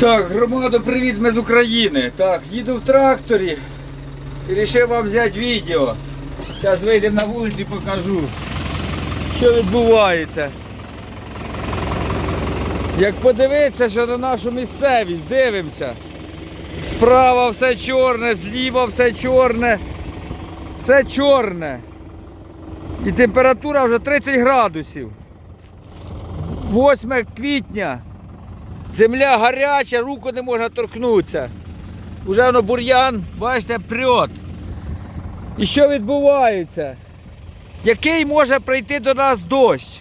Так, громадо, привіт, ми з України. Так, їду в тракторі і вирішив вам взяти відео. Зараз вийдемо на вулицю і покажу, що відбувається. Як подивитися, що на нашу місцевість, дивимося. Справа все чорне, зліва все чорне, все чорне. І температура вже 30 градусів. 8 квітня. Земля гаряча, руку не можна торкнутися. Уже воно бур'ян, бачите, прьот. І що відбувається? Який може прийти до нас дощ?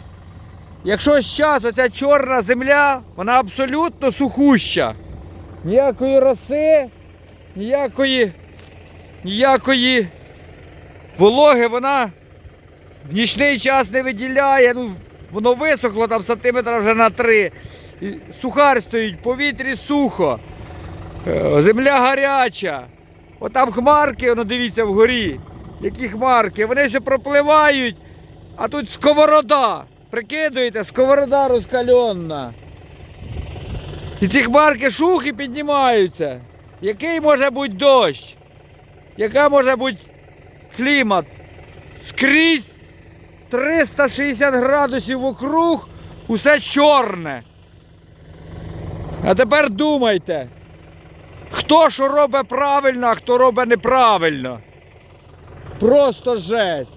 Якщо зараз оця чорна земля, вона абсолютно сухуща. Ніякої роси, ніякої, ніякої вологи вона в нічний час не виділяє. Ну, воно висохло там сантиметра вже на три. Сухар стоїть, повітрі сухо. Е, Земля гаряча. Отам хмарки, воно дивіться вгорі. Які хмарки. Вони все пропливають, а тут сковорода. Прикидуєте, сковорода розкальонна. І ці хмарки шухи піднімаються. Який може бути дощ? Яка може бути клімат? Скрізь 360 градусів вокруг, усе чорне. А тепер думайте, хто що робить правильно, а хто робить неправильно. Просто жесть.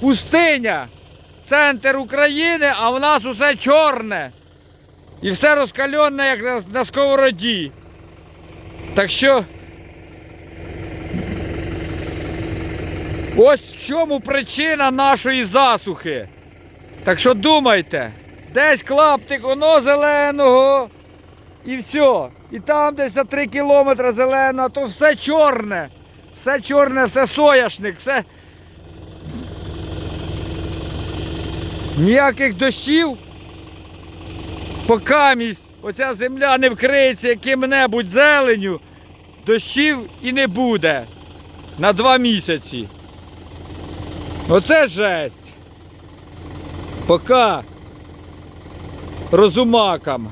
Пустиня, центр України, а в нас усе чорне. І все розкальонне, як на сковороді. Так що. Ось в чому причина нашої засухи. Так що думайте, десь клаптик оно зеленого і все. І там десь за 3 кілометри зеленого, то все чорне. Все чорне, все сояшник, все. Ніяких дощів, покамість оця земля не вкриється яким-небудь зеленю, дощів і не буде на два місяці. Оце жесть. Пока розумакам.